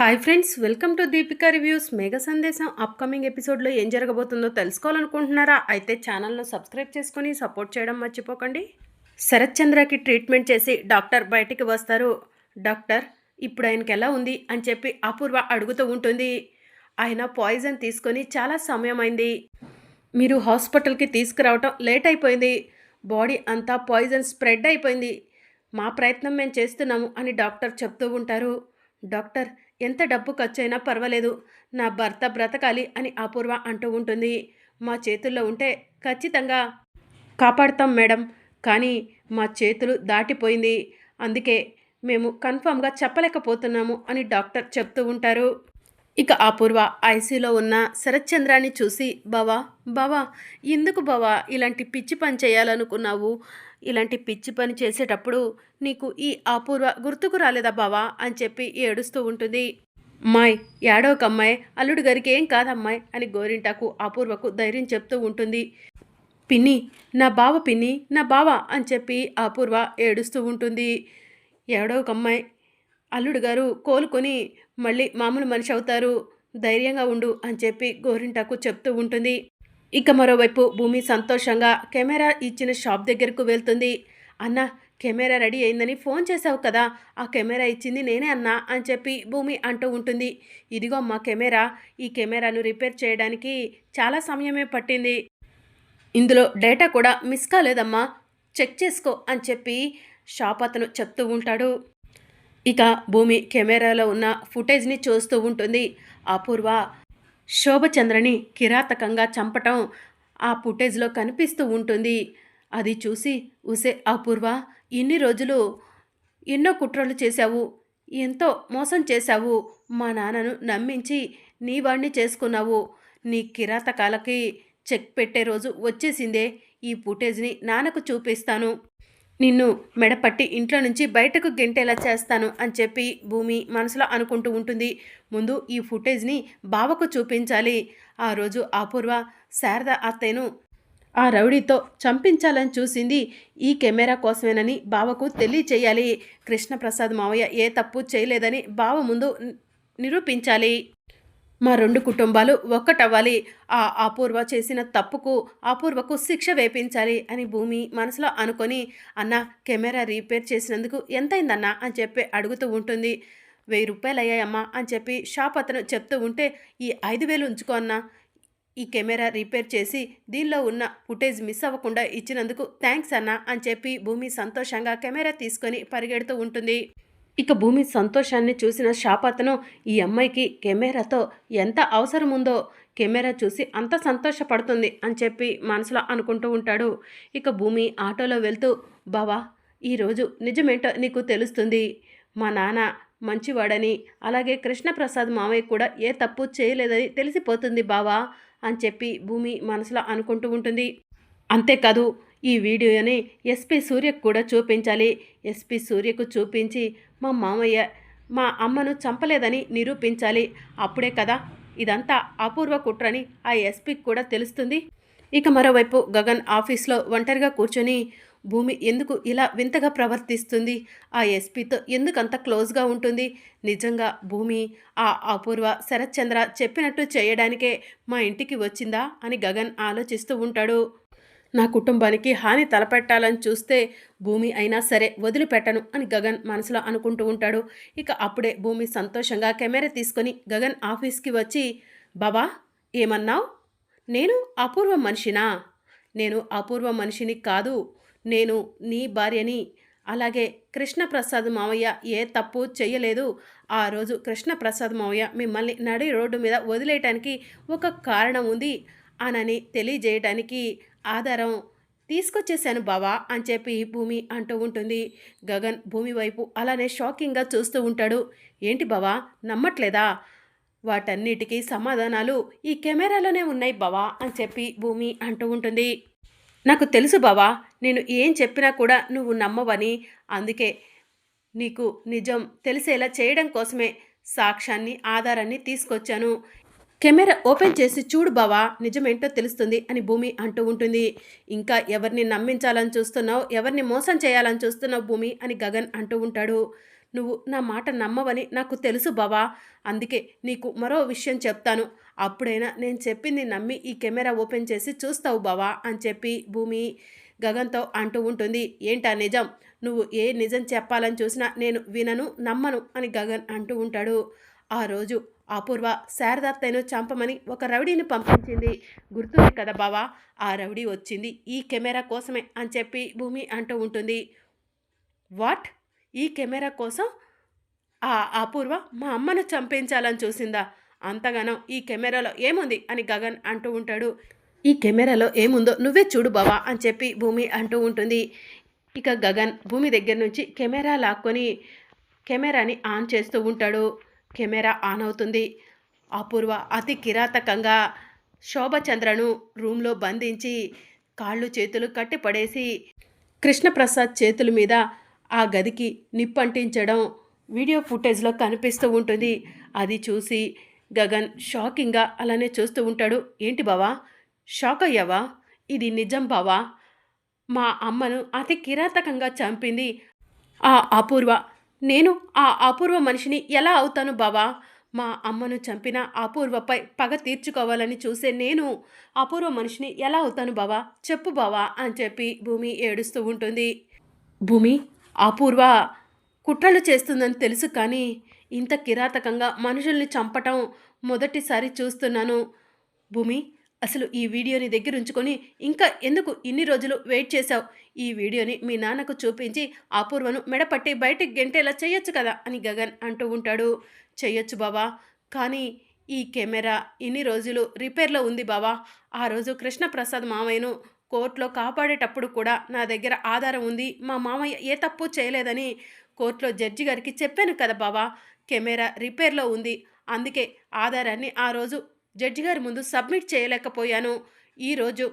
Hi friends welcome to Deepika reviews. Mega సందేశం upcoming ఎపిసోడ్లో ఏం జరగబోతుందో తెలుసుకోవాలనుకుంటున్నారా? అయితే ఛానల్ను సబ్స్క్రైబ్ చేసుకొని సపోర్ట్ చేయడం మర్చిపోకండి. శరత్ చంద్రకి ట్రీట్మెంట్ చేసి డాక్టర్ బయటికి వస్తారు. డాక్టర్ ఇప్పుడు ఆయనకి ఎలా ఉంది? అని చెప్పి అపూర్వ అడుగుతూ ఉంటుంది. ఆయన పాయిజన్ తీసుకొని చాలా సమయం అయింది మీరు హాస్పిటల్కి తీసుకురావటం లేట్ అయిపోయింది. బాడీ అంతా పాయిజన్ స్ప్రెడ్ అయిపోయింది. మా ప్రయత్నం మేము చేస్తున్నాము అని డాక్టర్ చెప్తూ ఉంటారు. డాక్టర్ ఎంత డబ్బు ఖర్చైనా పర్వాలేదు. నా భర్త బ్రతకాలి అని అపూర్వ అంటూ ఉంటుంది. మా చేతుల్లో ఉంటే ఖచ్చితంగా కాపాడతాం మేడం. కానీ మా చేతులు దాటిపోయింది. అందుకే మేము కన్ఫామ్గా చెప్పలేకపోతున్నాము అని డాక్టర్ చెప్తూ ఉంటారు. ఇక అపూర్వ ఐసీలో ఉన్న శరత్చంద్రాన్ని చూసి బావా బావా ఎందుకు బావా ఇలాంటి పిచ్చి పని చేయాలనుకున్నావు? ఇలాంటి పిచ్చి పని చేసేటప్పుడు నీకు ఈ అపూర్వ గుర్తుకు రాలేదా బావా? అని చెప్పి ఏడుస్తూ ఉంటుంది. అమ్మాయి ఏడవక అమ్మాయి అల్లుడు గారికి ఏం కాదమ్మాయి అని గోరింటాకు అపూర్వకు ధైర్యం చెప్తూ ఉంటుంది. పిన్ని నా బావ పిన్ని నా బావ అని చెప్పి అపూర్వ ఏడుస్తూ ఉంటుంది. ఏడవక అమ్మాయి అల్లుడు గారు కోలుకొని మళ్ళీ మామూలు మనిషి అవుతారు. ధైర్యంగా ఉండు అని చెప్పి గోరింటాకు చెప్తూ ఉంటుంది. ఇక మరోవైపు భూమి సంతోషంగా కెమెరా ఇచ్చిన షాప్ దగ్గరకు వెళ్తుంది. అన్న కెమెరా రెడీ అయిందని ఫోన్ చేసావు కదా ఆ కెమెరా ఇచ్చింది నేనే అన్నా అని చెప్పి భూమి అంటూ ఉంటుంది. ఇదిగో మా కెమెరా ఈ కెమెరాను రిపేర్ చేయడానికి చాలా సమయమే పట్టింది. ఇందులో డేటా కూడా మిస్ కాలేదమ్మా చెక్ చేసుకో అని చెప్పి షాప్ అతను చెప్తూ ఉంటాడు. ఇక భూమి కెమెరాలో ఉన్న ఫుటేజ్ని చూస్తూ ఉంటుంది. అపూర్వ శోభచంద్రని కిరాతకంగా చంపటం ఆ ఫుటేజ్లో కనిపిస్తూ ఉంటుంది. అది చూసి ఉసే అపూర్వ ఇన్ని రోజులు ఎన్నో కుట్రలు చేశావు ఎంతో మోసం చేశావు. మా నాన్నను నమ్మించి నీ వాణ్ణి చేసుకున్నావు. నీ కిరాతకాలకి చెక్ పెట్టే రోజు వచ్చేసిందే. ఈ ఫుటేజ్ని నాన్నకు చూపిస్తాను. నిన్ను మెడపట్టి ఇంట్లో నుంచి బయటకు గెంటేలా చేస్తాను అని చెప్పి భూమి మనసులో అనుకుంటూ ఉంటుంది. ముందు ఈ ఫుటేజ్ని బావకు చూపించాలి. ఆ రోజు అపూర్వ శారద అత్తయ్యను ఆ రౌడీతో చంపించాలని చూసింది. ఈ కెమెరా కోసమేనని బావకు తెలియచేయాలి. కృష్ణప్రసాద్ మావయ్య ఏ తప్పు చేయలేదని బావ ముందు నిరూపించాలి. మా రెండు కుటుంబాలు ఒక్కటవ్వాలి. ఆ అపూర్వ చేసిన తప్పుకు అపూర్వకు శిక్ష వేపించాలి అని భూమి మనసులో అనుకొని అన్న కెమెరా రీపేర్ చేసినందుకు ఎంతైందన్నా? అని చెప్పి అడుగుతూ ఉంటుంది. వెయ్యి రూపాయలు అయ్యాయమ్మా అని చెప్పి షాప్ అతను చెప్తూ ఉంటే ఈ ఐదు వేలు ఉంచుకో అన్నా. ఈ కెమెరా రిపేర్ చేసి దీనిలో ఉన్న ఫుటేజ్ మిస్ అవ్వకుండా ఇచ్చినందుకు థ్యాంక్స్ అన్న అని చెప్పి భూమి సంతోషంగా కెమెరా తీసుకొని పరిగెడుతూ ఉంటుంది. ఇక భూమి సంతోషాన్ని చూసిన షాప్ అతను ఈ అమ్మాయికి కెమెరాతో ఎంత అవసరం ఉందో కెమెరా చూసి అంత సంతోషపడుతుంది అని చెప్పి మనసులో అనుకుంటూ ఉంటాడు. ఇక భూమి ఆటోలో వెళ్తూ బావా ఈరోజు నిజమేంటో నీకు తెలుస్తుంది. మా నాన్న మంచివాడని అలాగే కృష్ణప్రసాద్ మామయ్య కూడా ఏ తప్పు చేయలేదని తెలిసిపోతుంది బావా అని చెప్పి భూమి మనసులో అనుకుంటూ ఉంటుంది. అంతేకాదు ఈ వీడియోని ఎస్పి సూర్యకు కూడా చూపించాలి. ఎస్పి సూర్యకు చూపించి మా మామయ్య మా అమ్మను చంపలేదని నిరూపించాలి. అప్పుడే కదా ఇదంతా అపూర్వ కుట్రని ఆ ఎస్పీకి కూడా తెలుస్తుంది. ఇక మరోవైపు గగన్ ఆఫీస్లో ఒంటరిగా కూర్చొని భూమి ఎందుకు ఇలా వింతగా ప్రవర్తిస్తుంది? ఆ ఎస్పీతో ఎందుకంత క్లోజ్గా ఉంటుంది? నిజంగా భూమి ఆ అపూర్వ శరత్చంద్ర చెప్పినట్టు చేయడానికే మా ఇంటికి వచ్చిందా? అని గగన్ ఆలోచిస్తూ ఉంటాడు. నా కుటుంబానికి హాని తలపెట్టాలని చూస్తే భూమి అయినా సరే వదిలిపెట్టను అని గగన్ మనసులో అనుకుంటూ ఉంటాడు. ఇక అప్పుడే భూమి సంతోషంగా కెమెరా తీసుకొని గగన్ ఆఫీస్కి వచ్చి బాబా ఏమన్నావు? నేను అపూర్వ మనిషినా? నేను అపూర్వ మనిషిని కాదు. నేను నీ భార్యని. అలాగే కృష్ణప్రసాద్ మావయ్య ఏ తప్పు చేయలేదు ఆ రోజు కృష్ణప్రసాద్ మావయ్య మిమ్మల్ని నడి రోడ్డు మీద వదిలేయటానికి ఒక కారణం ఉంది. అనని తెలియజేయటానికి ఆధారం తీసుకొచ్చేసాను బావా అని చెప్పి భూమి అంటూ ఉంటుంది. గగన్ భూమి వైపు అలానే షాకింగ్గా చూస్తూ ఉంటాడు. ఏంటి బావా నమ్మట్లేదా? వాటన్నిటికీ సమాధానాలు ఈ కెమెరాలోనే ఉన్నాయి బావా అని చెప్పి భూమి అంటూ ఉంటుంది. నాకు తెలుసు బావా నేను ఏం చెప్పినా కూడా నువ్వు నమ్మవని. అందుకే నీకు నిజం తెలిసేలా చేయడం కోసమే సాక్ష్యాన్ని ఆధారాన్ని తీసుకొచ్చాను. కెమెరా ఓపెన్ చేసి చూడు బావా నిజమేంటో తెలుస్తుంది అని భూమి అంటూ ఉంటుంది. ఇంకా ఎవరిని నమ్మించాలని చూస్తున్నావు ఎవరిని మోసం చేయాలని చూస్తున్నావు భూమి అని గగన్ అంటూ ఉంటాడు. నువ్వు నా మాట నమ్మవని నాకు తెలుసు బావా అందుకే నీకు మరో విషయం చెప్తాను. అప్పుడైనా నేను చెప్పింది నమ్మి ఈ కెమెరా ఓపెన్ చేసి చూస్తావు బావా అని చెప్పి భూమి గగన్తో అంటూ ఉంటుంది. ఏంటా నిజం? నువ్వు ఏ నిజం చెప్పాలని చూసినా నేను వినను నమ్మను అని గగన్ అంటూ ఉంటాడు. ఆ రోజు అపూర్వ శారదాత్తయ్యను చంపమని ఒక రౌడీని పంపించింది. గుర్తుంది కదా బావా? ఆ రౌడీ వచ్చింది. ఈ కెమెరా కోసమే అని చెప్పి భూమి అంటూ ఉంటుంది. వాట్? ఈ కెమెరా కోసం? ఆ అపూర్వ మా అమ్మను చంపించాలని చూసిందా? అంతగానో ఈ కెమెరాలో ఏముంది? అని గగన్ అంటూ ఉంటాడు. ఈ కెమెరాలో ఏముందో నువ్వే చూడు బావా అని చెప్పి భూమి అంటూ ఉంటుంది. ఇక గగన్ భూమి దగ్గర నుంచి కెమెరా లాక్కొని కెమెరాని ఆన్ చేస్తూ ఉంటాడు. కెమెరా ఆన్ అవుతుంది. అపూర్వ అతి కిరాతకంగా శోభచంద్రను రూమ్లో బంధించి కాళ్ళు చేతులు కట్టిపడేసి కృష్ణప్రసాద్ చేతుల మీద ఆ గదికి నిప్పంటించడం వీడియో ఫుటేజ్లో కనిపిస్తూ ఉంటుంది. అది చూసి గగన్ షాకింగ్గా అలానే చూస్తూ ఉంటాడు. ఏంటి బావా? షాక్ అయ్యావా? ఇది నిజం బావా? మా అమ్మను అతి కిరాతకంగా చంపింది. ఆ అపూర్వ నేను ఆ అపూర్వ మనిషిని ఎలా అవుతాను బావా? మా అమ్మను చంపిన అపూర్వపై పగ తీర్చుకోవాలని చూసే నేను అపూర్వ మనిషిని ఎలా అవుతాను బావా? చెప్పు బావా అని చెప్పి భూమి ఏడుస్తూ ఉంటుంది. భూమి అపూర్వ కుట్రలు చేస్తుందని తెలుసు కానీ ఇంత కిరాతకంగా మనుషుల్ని చంపటం మొదటిసారి చూస్తున్నాను. భూమి అసలు ఈ వీడియోని దగ్గర ఉంచుకొని ఇంకా ఎందుకు ఇన్ని రోజులు వెయిట్ చేశావు? ఈ వీడియోని మీ నాన్నకు చూపించి అపూర్వను మెడపట్టి బయటికి గెంటేలా చేయొచ్చు కదా అని గగన్ అంటూ ఉంటాడు. చెయ్యొచ్చు బావా. కానీ ఈ కెమెరా ఇన్ని రోజులు రిపేర్లో ఉంది బావా. ఆ రోజు కృష్ణప్రసాద్ మామయ్యను కోర్టులో కాపాడేటప్పుడు కూడా నా దగ్గర ఆధారం ఉంది. మా మామయ్య ఏ తప్పు చేయలేదని కోర్టులో జడ్జి గారికి చెప్పాను కదా బావా. కెమెరా రిపేర్లో ఉంది. అందుకే ఆధారాన్ని ఆ రోజు జడ్జి గారి ముందు సబ్మిట్ చేయలేకపోయాను. ఈరోజు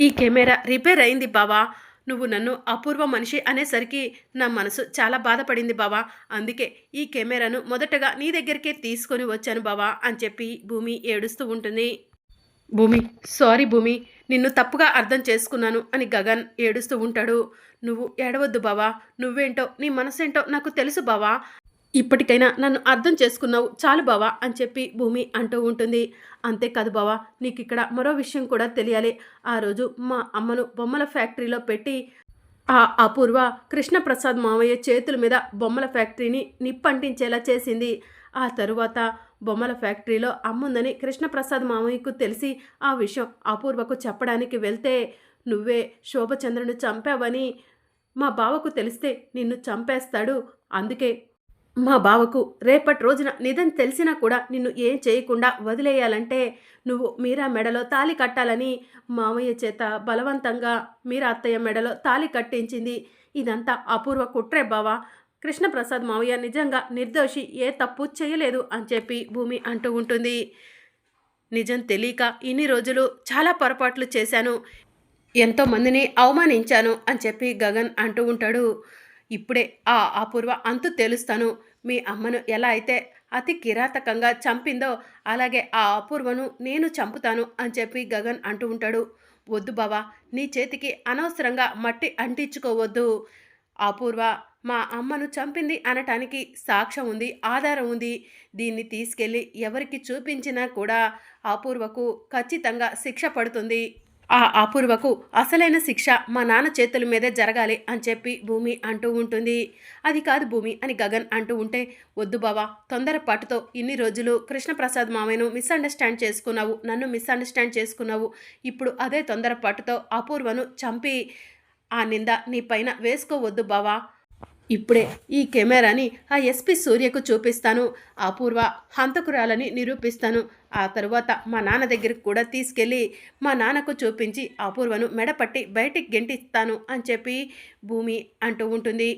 ఈ కెమెరా రిపేర్ అయింది బావా. నువ్వు నన్ను అపూర్వ మనిషి అనేసరికి నా మనసు చాలా బాధపడింది బావా. అందుకే ఈ కెమెరాను మొదటగా నీ దగ్గరికే తీసుకొని వచ్చాను బావా అని చెప్పి భూమి ఏడుస్తూ ఉంటుంది. భూమి సారీ భూమి నిన్ను తప్పుగా అర్థం చేసుకున్నాను అని గగన్ ఏడుస్తూ ఉంటాడు. నువ్వు ఏడవద్దు బావా. నువ్వేంటో నీ మనసేంటో నాకు తెలుసు బావా. ఇప్పటికైనా నన్ను అర్థం చేసుకున్నావు చాలు బావా అని చెప్పి భూమి అంటూ ఉంటుంది. అంతేకాదు బావా నీకు ఇక్కడ మరో విషయం కూడా తెలియాలి. ఆ రోజు మా అమ్మను బొమ్మల ఫ్యాక్టరీలో పెట్టి ఆ అపూర్వ కృష్ణప్రసాద్ మావయ్య చేతుల మీద బొమ్మల ఫ్యాక్టరీని నిప్పంటించేలా చేసింది. ఆ తరువాత బొమ్మల ఫ్యాక్టరీలో అమ్ముందని కృష్ణప్రసాద్ మామయ్యకు తెలిసి ఆ విషయం అపూర్వకు చెప్పడానికి వెళ్తే నువ్వే శోభచంద్రను చంపావని మా బావకు తెలిస్తే నిన్ను చంపేస్తాడు. అందుకే మా బావకు రేపటి రోజున నిజం తెలిసినా కూడా నిన్ను ఏం చేయకుండా వదిలేయాలంటే నువ్వు మీరా మెడలో తాలి కట్టాలని మామయ్య చేత బలవంతంగా మీరా అత్తయ్య మెడలో తాలి కట్టించింది. ఇదంతా అపూర్వ కుట్రే బావా. కృష్ణప్రసాద్ మావయ్య నిజంగా నిర్దోషి ఏ తప్పు చేయలేదు అని చెప్పి భూమి అంటూ ఉంటుంది. నిజం తెలియక ఇన్ని రోజులు చాలా పొరపాట్లు చేశాను. ఎంతోమందిని అవమానించాను అని చెప్పి గగన్ అంటూ ఉంటాడు. ఇప్పుడే ఆ అపూర్వ అంతు తెలుస్తాను. మీ అమ్మను ఎలా అయితే అతి కిరాతకంగా చంపిందో అలాగే ఆ అపూర్వను నేను చంపుతాను అని చెప్పి గగన్ అంటూ ఉంటాడు. వద్దు బావా నీ చేతికి అనవసరంగా మట్టి అంటించుకోవద్దు. అపూర్వ మా అమ్మను చంపింది అనటానికి సాక్ష్యం ఉంది ఆధారం ఉంది. దీన్ని తీసుకెళ్ళి ఎవరికి చూపించినా కూడా అపూర్వకు ఖచ్చితంగా శిక్ష పడుతుంది. ఆ అపూర్వకు అసలైన శిక్ష మా నాన్న చేతుల మీదే జరగాలి అని చెప్పి భూమి అంటూ ఉంటుంది. అది కాదు భూమి అని గగన్ అంటూ ఉంటే వద్దు బావా తొందరపాటుతో ఇన్ని రోజులు కృష్ణప్రసాద్ మామయ్యను మిస్అండర్స్టాండ్ చేసుకున్నావు నన్ను మిస్అండర్స్టాండ్ చేసుకున్నావు. ఇప్పుడు అదే తొందరపాటుతో అపూర్వను చంపి ఆ నింద నీ పైన వేసుకోవద్దు బావా. ఇప్పుడే ఈ కెమెరాని ఆ ఎస్పి సూర్యకు చూపిస్తాను. అపూర్వ హంతకురాలని నిరూపిస్తాను. ఆ తరువాత మా నాన్న దగ్గరికి కూడా తీసుకెళ్ళి మా నాన్నకు చూపించి అపూర్వను మెడపట్టి బయటికి గెంటిస్తాను అని చెప్పి భూమి అంటూ ఉంటుంది.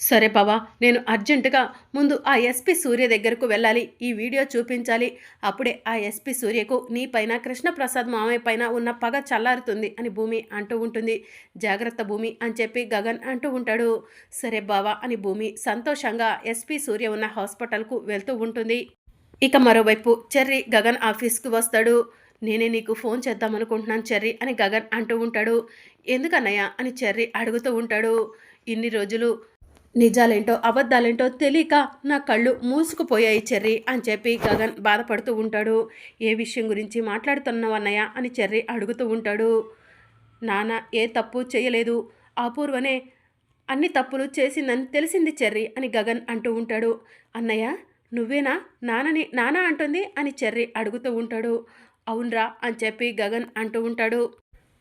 సరే బావా నేను అర్జెంటుగా ముందు ఆ ఎస్పి సూర్య దగ్గరకు వెళ్ళాలి ఈ వీడియో చూపించాలి. అప్పుడే ఆ ఎస్పి సూర్యకు నీ పైన కృష్ణప్రసాద్ మామయ్య పైన ఉన్న పగ చల్లారుతుంది అని భూమి అంటూ ఉంటుంది. జాగ్రత్త భూమి అని చెప్పి గగన్ అంటూ ఉంటాడు. సరే బావా అని భూమి సంతోషంగా ఎస్పి సూర్య ఉన్న హాస్పిటల్కు వెళ్తూ ఉంటుంది. ఇక మరోవైపు చెర్రీ గగన్ ఆఫీస్కి వస్తాడు. నేనే నీకు ఫోన్ చేద్దామనుకుంటున్నాను చెర్రీ అని గగన్ అంటూ ఉంటాడు. ఎందుకన్నయ్య అని చెర్రీ అడుగుతూ ఉంటాడు. ఇన్ని రోజులు నిజాలేంటో అబద్ధాలేంటో తెలియక నా కళ్ళు మూసుకుపోయాయి చెర్రి అని చెప్పి గగన్ బాధపడుతూ ఉంటాడు. ఏ విషయం గురించి మాట్లాడుతున్నావన్నయ్య అని చెర్రి అడుగుతూ ఉంటాడు. నాన్న ఏ తప్పు చేయలేదు. అపూర్వనే అన్ని తప్పులు చేసిందని తెలిసింది చెర్రి అని గగన్ అంటూ ఉంటాడు. అన్నయ్య నువ్వేనా? నాన్నని నానా అంటుంది అని చెర్రి అడుగుతూ ఉంటాడు. అవునరా అని చెప్పి గగన్ అంటూ ఉంటాడు.